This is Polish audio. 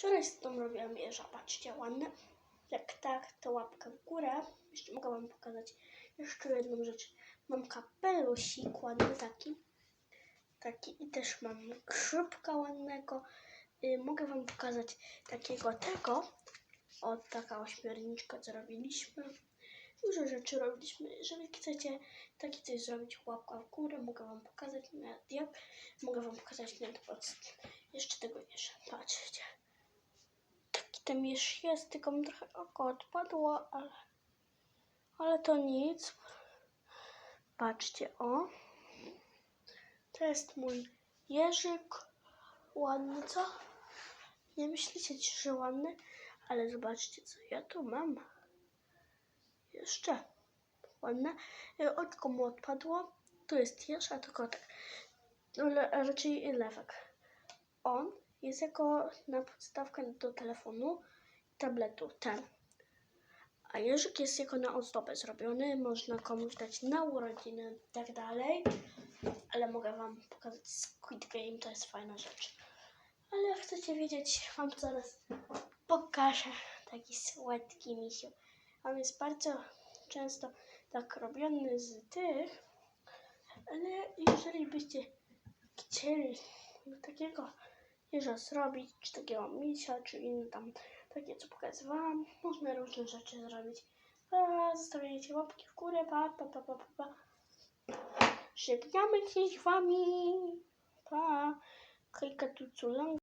Wczoraj z tą robiłam jeża, patrzcie, ładne. Jak tak, to łapkę w górę. Jeszcze mogę wam pokazać jeszcze jedną rzecz. Mam kapelusik ładny taki. Taki i też mam grzybka ładnego. Y, mogę wam pokazać takiego tego. O, taka ośmiorniczka, co robiliśmy. Dużo rzeczy robiliśmy. Jeżeli chcecie takie coś zrobić, łapka w górę, mogę wam pokazać nawet jak. Mogę wam pokazać nawet pod... Jeszcze tego jeszcze. Patrzcie. Ten miesz jest, tylko mi trochę oko odpadło, ale, ale to nic. Patrzcie, o. To jest mój jeżyk. Ładny, co? Nie myślicie, że ładny? Ale zobaczcie, co ja tu mam. Jeszcze. Ładne. E, Oczko mu odpadło. Tu jest jeż, a to kotek. Le- raczej lewek. On jest jako na podstawkę do telefonu tabletu. Ten. A jeżyk jest jako na ozdobę zrobiony. Można komuś dać na urodziny i tak dalej. Ale mogę wam pokazać Squid Game. To jest fajna rzecz. Ale jak chcecie wiedzieć, wam zaraz pokażę taki słodki misiu. On jest bardzo często tak robiony z tych, ale jeżeli byście chcieli takiego jeża zrobić, czy takiego misia, czy inne tam takie, co pokazywałam, można różne rzeczy zrobić. Zostawiajcie łapki w górę, pa, pa, pa, pa, pa, pa. Żegnamy się z wami. Pa. Hejka tu